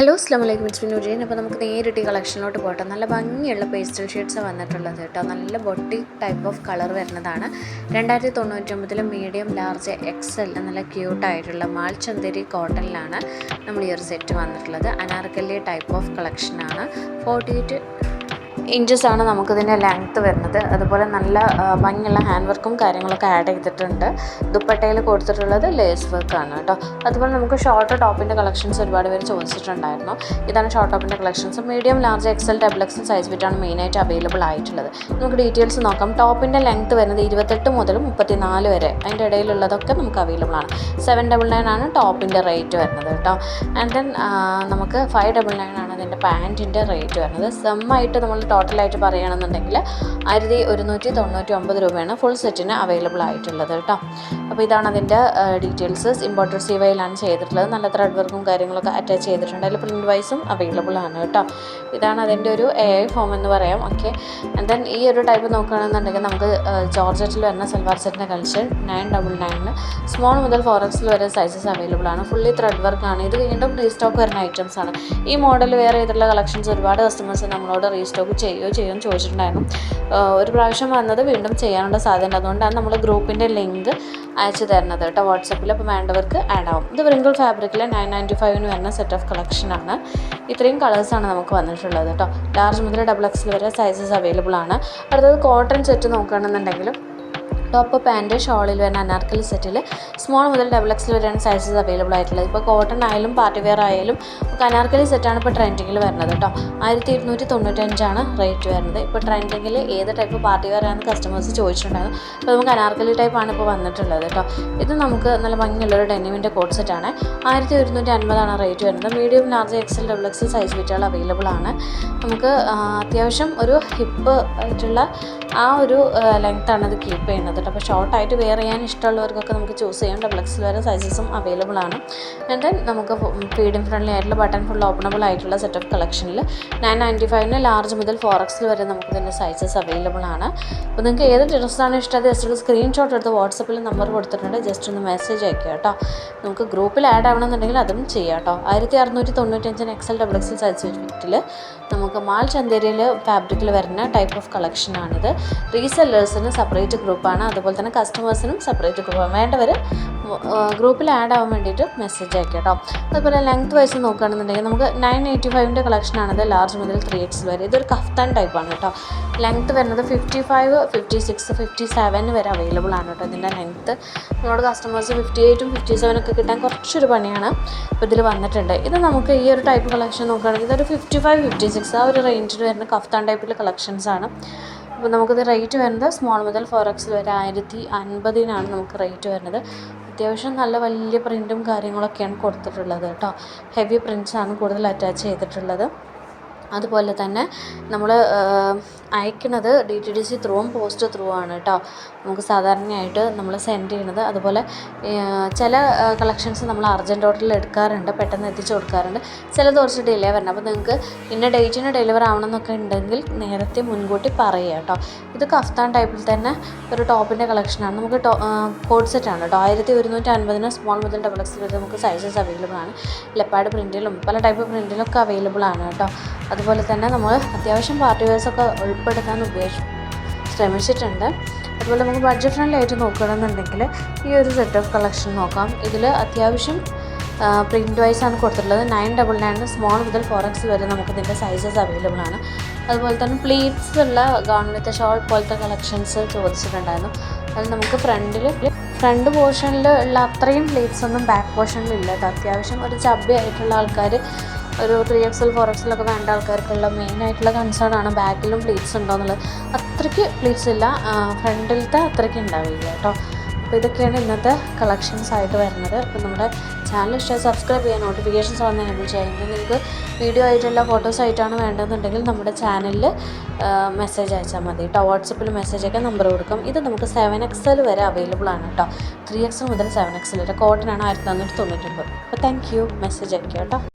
Hello അസ്ലാം വലൈക്കും it's മിൻ ഉജയൻ അപ്പോൾ നമുക്ക് നേരിട്ട് ഈ കളക്ഷനിലോട്ട് പോകട്ടെ നല്ല ഭംഗിയുള്ള പേസ്റ്റൽ ഷെയ്ഡ്സ് വന്നിട്ടുള്ളത് കേട്ടോ. നല്ല ബൊട്ടി ടൈപ്പ് ഓഫ് കളർ വരുന്നതാണ്. രണ്ടായിരത്തി തൊണ്ണൂറ്റൊമ്പതിൽ മീഡിയം ലാർജ് എക്സൽ നല്ല ക്യൂട്ടായിട്ടുള്ള മാൾ ചന്ദേരി കോട്ടണിലാണ് നമ്മൾ ഈ ഒരു സെറ്റ് വന്നിട്ടുള്ളത്. അനാർക്കലി ടൈപ്പ് ഓഫ് കളക്ഷനാണ് ഫോർട്ടി എയ്റ്റ് ഇഞ്ചസ് ആണ് നമുക്കിതിന്റെ ലെങ്ത്ത് വരുന്നത്. അതുപോലെ നല്ല ഭംഗിയുള്ള ഹാൻഡ് വർക്കും കാര്യങ്ങളൊക്കെ ആഡ് ചെയ്തിട്ടുണ്ട്. ദുപ്പട്ടയിൽ കൊടുത്തിട്ടുള്ളത് ലേസ് വർക്കാണ് കേട്ടോ. അതുപോലെ നമുക്ക് ഷോർട്ട് ടോപ്പിന്റെ കളക്ഷൻസ് ഒരുപാട് പേര് ചോദിച്ചിട്ടുണ്ടായിരുന്നു. ഇതാണ് ഷോർട്ട് ടോപ്പിന്റെ collections medium large XL double XL size ബിറ്റാണ് മെയിനായിട്ട് അവൈലബിൾ ആയിട്ടുള്ളത്. നമുക്ക് ഡീറ്റെയിൽസ് നോക്കാം. ടോപ്പിന്റെ ലെങ്ത്ത് വരുന്നത് ഇരുപത്തെട്ട് മുതൽ മുപ്പത്തിനാല് വരെ. അതിന്റെ ഇടയിലുള്ളതൊക്കെ നമുക്ക് അവൈലബിൾ ആണ്. സെവൻ ഡബിൾ നയൻ ആണ് ടോപ്പിന്റെ റേറ്റ് വരുന്നത് കേട്ടോ. ആൻഡ് ദെൻ നമുക്ക് ഫൈവ് ഡബിൾ നയൻ ആണ് അതിന്റെ പാന്റിന്റെ റേറ്റ് വരുന്നത്. സെമ്മായിട്ട് നമ്മൾ ടോട്ടലായിട്ട് പറയുകയാണെന്നുണ്ടെങ്കിൽ ആയിരത്തി ഒരുന്നൂറ്റി തൊണ്ണൂറ്റി ഒമ്പത് രൂപയാണ് ഫുൾ സെറ്റിന് അവൈലബിൾ ആയിട്ടുള്ളത് കേട്ടോ. അപ്പോൾ ഇതാണ് അതിന്റെ ഡീറ്റെയിൽസ് ഇമ്പോർട്ടഡ് സീവയിലാണ് ചെയ്തിട്ടുള്ളത്. നല്ല ത്രെഡ് വർക്കും കാര്യങ്ങളൊക്കെ അറ്റാച്ച് ചെയ്തിട്ടുണ്ട്. അതിൽ പ്രിന്റ് വൈസും അവൈലബിൾ ആണ് കേട്ടോ. ഇതാണ് അതിന്റെ ഒരു എ ഐ ഫോം എന്ന് പറയാം. ഓക്കെ ദെൻ ഈ ഒരു ടൈപ്പ് നോക്കുകയാണെന്നുണ്ടെങ്കിൽ നമുക്ക് ജോർജറ്റിൽ വരുന്ന സൽവാർ സെറ്റിന്റെ കളിച്ച് നയൻ ഡബിൾ നയനിൽ സ്മോൾ മുതൽ ഫോർ എക്സിൽ വരെ സൈസസ് അവൈലബിൾ ആണ്. ഫുള്ളി ത്രെഡ് വർക്കാണ് ഇത് വീണ്ടും റീസ്റ്റോക്ക് വരുന്ന ഐറ്റംസ് ആണ്. ഈ മോഡൽ വേറെ ചെയ്തിട്ടുള്ള കളക്ഷൻസ് ഒരുപാട് കസ്റ്റമേഴ്സ് നമ്മളോട് റീസ്റ്റോക്ക് ചെയ്യുകയോ ചെയ്യുകയോ എന്ന് ചോദിച്ചിട്ടുണ്ടായിരുന്നു. ഒരു പ്രാവശ്യം വന്നത് വീണ്ടും ചെയ്യാനുള്ള സാധ്യത അതുകൊണ്ടാണ് നമ്മൾ ഗ്രൂപ്പിന്റെ ലിങ്ക് അയച്ചു തരുന്നത് കേട്ടോ. വാട്സപ്പിൽ അപ്പോൾ വേണ്ടവർക്ക് ആഡ് ആവും. ഇത് വ്രിങ്കിൾ ഫാബ്രിക്കിൽ നയൻ നയന്റി ഫൈവിന് വരുന്ന സെറ്റ് ഓഫ് കളക്ഷനാണ് ഇത്രയും കളേഴ്സാണ് നമുക്ക് വന്നിട്ടുള്ളത് കേട്ടോ. ലാർജ് മുതൽ ഡബിൾ എക്സിൽ വരെ സൈസസ് അവൈലബിൾ ആണ്. അടുത്തത് കോട്ടൺ സെറ്റ് നോക്കുകയാണെന്നുണ്ടെങ്കിലും ടോപ്പ് പാന്റ് ഷോളിൽ വരുന്ന അനാർക്കലി സെറ്റിൽ. സ്മോൾ മുതൽ ഡബിൾ എക്സിൽ വരെയാണ് സൈസസ് അവൈലബിൾ ആയിട്ടുള്ളത്. ഇപ്പോൾ കോട്ടൺ ആയാലും പാർട്ടി വെയർ ആയാലും അനാർക്കലി സെറ്റാണ് ഇപ്പോൾ ട്രെൻഡിങ്ങിൽ വരുന്നത് കേട്ടോ. ആയിരത്തി ഇരുന്നൂറ്റി തൊണ്ണൂറ്റഞ്ചാണ് റേറ്റ് വരുന്നത്. ഇപ്പോൾ ട്രെൻഡിങ്ങിൽ ഏത് ടൈപ്പ് പാർട്ടി വെയർ ആണെന്ന് കസ്റ്റമേഴ്സ് ചോദിച്ചിട്ടുണ്ടായിരുന്നു. അപ്പോൾ നമുക്ക് അനാർക്കലി ടൈപ്പാണ് ഇപ്പോൾ വന്നിട്ടുള്ളത് കേട്ടോ. ഇത് നമുക്ക് നല്ല ഭംഗിയുള്ളൊരു ഡെനിമിന്റെ കോട്ട് സെറ്റാണ് ആയിരത്തി ഒരുന്നൂറ്റി അൻപതാണ് റേറ്റ് വരുന്നത് medium large XL double XL size ബിറ്റുകൾ അവൈലബിൾ ആണ്. നമുക്ക് അത്യാവശ്യം ഒരു ഹിപ്പ് ആയിട്ടുള്ള ആ ഒരു ലെങ്ത്താണ് അത് കീപ്പ് ചെയ്യുന്നത് കേട്ടോ അപ്പോൾ ഷോർട്ടായിട്ട് വെയർ ചെയ്യാൻ ഇഷ്ടമുള്ളവർക്കൊക്കെ നമുക്ക് ചൂസ് ചെയ്യാം. ഡബിൾ എക്സ് വരെ സൈസസും അവൈലബിൾ ആണ്. ആൻഡ് ദെൻ നമുക്ക് ഫീഡിങ് ഫ്രണ്ട്ലി ആയിട്ടുള്ള ബട്ടൺ ഫുൾ ഓപ്പണബിൾ ആയിട്ടുള്ള സെറ്റ് ഓഫ് കളക്ഷനിൽ നയൻ നയന്റി ഫൈവിന് ലാർജ് മുതൽ ഫോർ എക്സിൽ വരെ നമുക്ക് ഇതിന്റെ സൈസസ് അവൈലബിൾ ആണ്. അപ്പോൾ നിങ്ങൾക്ക് ഏത് ഡ്രസ്സാണ് ഇഷ്ടം ജസ്റ്റ് ഒരു സ്ക്രീൻഷോട്ട് എടുത്ത് വാട്സപ്പിൽ നമ്പർ കൊടുത്തിട്ടുണ്ട്. ജസ്റ്റ് ഒന്ന് മെസ്സേജ് അയക്കുക കേട്ടോ നമുക്ക് ഗ്രൂപ്പിൽ ആഡ് ആവണമെന്നുണ്ടെങ്കിൽ അതും ചെയ്യാം കേട്ടോ ആയിരത്തി അറുന്നൂറ്റി തൊണ്ണൂറ്റഞ്ചിന് എക്സൽ ഡബിൾ എക്സൽ സൈസ് ഫിറ്റിൽ നമുക്ക് മാൽ ചന്തേരിയിൽ ഫാബ്രിക്കിൽ വരുന്ന ടൈപ്പ് ഓഫ് കളക്ഷനാണിത് റീസെല്ലേഴ്സിന് സെപ്പറേറ്റ് ഗ്രൂപ്പാണ് അതുപോലെ തന്നെ കസ്റ്റമേഴ്സിനും സെപ്പറേറ്റ് ഗ്രൂപ്പാണ് വേണ്ടവർ ഗ്രൂപ്പിൽ ആഡ് ആവാൻ വേണ്ടിയിട്ട് മെസ്സേജ് അയക്കാം കേട്ടോ. അതുപോലെ ലെങ്ത് വൈസ് നോക്കുകയാണെന്നുണ്ടെങ്കിൽ നമുക്ക് നയൻ എയ്റ്റി ഫൈവിന്റെ കളക്ഷനാണത് ലാർജ് മുതൽ ത്രീ എക്സ് വരെ. ഇതൊരു കഫ്താൻ ടൈപ്പാണ് കേട്ടോ. ലെങ്ത് വരുന്നത് fifty five fifty six fifty seven വരെ അവൈലബിൾ ആണ് കേട്ടോ ഇതിന്റെ ലെങ്ത്ത് നമ്മുടെ കസ്റ്റമേഴ്സ് ഫിഫ്റ്റി എയ്റ്റും ഫിഫ്റ്റി സെവനൊക്കെ കിട്ടാൻ കുറച്ചൊരു പണിയാണ് അപ്പോൾ ഇതിൽ വന്നിട്ടുണ്ട്. ഇത് നമുക്ക് ഈ ഒരു ടൈപ്പ് കളക്ഷൻ നോക്കുകയാണെങ്കിൽ ഇതൊരു ഫിഫ്റ്റി ഫൈവ് ഫിഫ്റ്റി സിക്സ് ആ ഒരു റേഞ്ചിൽ വരുന്ന കഫ്താൻ ടൈപ്പിലെ കളക്ഷൻസ് ആണ്. അപ്പോൾ നമുക്കിത് റേറ്റ് വരുന്നത് സ്മോൾ മുതൽ ഫോർ എക്സ് വരെ ആയിരത്തി അൻപതിനാണ് നമുക്ക് റേറ്റ് വരുന്നത്. അത്യാവശ്യം നല്ല വലിയ പ്രിന്റും കാര്യങ്ങളൊക്കെയാണ് കൊടുത്തിട്ടുള്ളത് കേട്ടോ. ഹെവി പ്രിന്റ്സാണ് കൂടുതൽ അറ്റാച്ച് ചെയ്തിട്ടുള്ളത്. അതുപോലെ തന്നെ നമ്മൾ അയക്കുന്നത് ഡി ടി ഡി സി ത്രൂവും പോസ്റ്റ് ത്രൂ ആണ് കേട്ടോ നമുക്ക് സാധാരണയായിട്ട് നമ്മൾ സെൻഡ് ചെയ്യണത് അതുപോലെ ചില കളക്ഷൻസ് നമ്മൾ അർജന്റ് ഓർഡറിൽ എടുക്കാറുണ്ട്. പെട്ടെന്ന് എത്തിച്ചു കൊടുക്കാറുണ്ട്. ചിലത് കുറച്ച് ഡിലേ വരണം. അപ്പോൾ നിങ്ങൾക്ക് ഇന്ന ഡേറ്റിന് ഡെലിവർ ആവണമെന്നൊക്കെ ഉണ്ടെങ്കിൽ നേരത്തെ മുൻകൂട്ടി പറയുക കേട്ടോ ഇത് കഫ്താൻ ടൈപ്പിൽ തന്നെ ഒരു ടോപ്പിന്റെ കളക്ഷനാണ് നമുക്ക് ടോ സെറ്റ് ആണ് കേട്ടോ ആയിരത്തി ഒരുന്നൂറ്റി അൻപതിന് സ്മോൾ മുതൽ ഡബിൾ എക്സ് വരെ നമുക്ക് സൈസസ് അവൈലബിൾ ആണ്. ലെപ്പാഡ് പ്രിന്റിലും പല ടൈപ്പ് പ്രിന്റിലൊക്കെ അവൈലബിൾ ആണ് കേട്ടോ അതുപോലെ തന്നെ നമ്മൾ അത്യാവശ്യം പാർട്ടി വെയർസൊക്കെ ഉൾപ്പെടുത്താൻ ഉപയോഗിച്ചു ശ്രമിച്ചിട്ടുണ്ട്. അതുപോലെ നമുക്ക് ബഡ്ജറ്റ് ഫ്രണ്ട്ലി ആയിട്ട് നോക്കുകയാണെന്നുണ്ടെങ്കിൽ ഈ ഒരു സെറ്റ് ഓഫ് കളക്ഷൻ നോക്കാം. ഇതിൽ അത്യാവശ്യം പ്രിന്റ് വൈസ് ആണ് കൊടുത്തിട്ടുള്ളത്. നയൻ ഡബിൾ നയൻ സ്മോൾ മുതൽ ഫോർ എക്സ് വരെ നമുക്ക് ഇതിന്റെ സൈസസ് അവൈലബിൾ ആണ്. അതുപോലെ തന്നെ പ്ലീറ്റ്സ് ഉള്ള ഗവൺമെന്റ് ഷോൾ പോലത്തെ കളക്ഷൻസ് ചോദിച്ചിട്ടുണ്ടായിരുന്നു. അതിൽ നമുക്ക് ഫ്രണ്ടിൽ ഫ്രണ്ട് പോർഷനിൽ ഉള്ള അത്രയും പ്ലീറ്റ്സ് ഒന്നും ബാക്ക് പോർഷനിൽ ഇല്ല അത്യാവശ്യം ഒരു ചബ്ബി ആയിട്ടുള്ള ആൾക്കാർ ഒരു ത്രീ എക്സൽ ഫോർ എക്സലൊക്കെ വേണ്ട ആൾക്കാർക്കുള്ള മെയിൻ ആയിട്ടുള്ള കൺസേൺ ആണ് ബാക്കിലും പ്ലീറ്റ്സ് ഉണ്ടോ എന്നുള്ളത്. അത്രയ്ക്ക് പ്ലീറ്റ്സ് ഇല്ല. ഫ്രണ്ടിലത്തെ അത്രയ്ക്ക് ഉണ്ടാവില്ല കേട്ടോ. അപ്പോൾ ഇതൊക്കെയാണ് ഇന്നത്തെ കളക്ഷൻസ് ആയിട്ട് വരുന്നത്. അപ്പോൾ നമ്മുടെ ചാനൽ ഇഷ്ടമായി സബ്സ്ക്രൈബ് ചെയ്യാൻ നോട്ടിഫിക്കേഷൻസ് വന്ന് എനേബിൾ ചെയ്യുന്നത് നിങ്ങൾക്ക് വീഡിയോ ആയിട്ടുള്ള ഫോട്ടോസ് ആയിട്ടാണ് വേണ്ടതെന്നുണ്ടെങ്കിൽ നമ്മുടെ ചാനലിൽ മെസ്സേജ് അയച്ചാൽ മതി കേട്ടോ. വാട്സപ്പിൽ മെസ്സേജ് ഒക്കെ നമ്പർ കൊടുക്കും. ഇത് നമുക്ക് സെവൻ എക്സൽ വരെ അവൈലബിൾ ആണ് കേട്ടോ. ത്രീ എക്സൽ മുതൽ സെവൻ എക്സൽ വരെ കോട്ടനാണ് ആയിരത്തി നാനൂറ്റി തൊണ്ണൂറ്റി ഒൻപത്. അപ്പോൾ താങ്ക് യു മെസ്സേജ് അയക്കാം കേട്ടോ.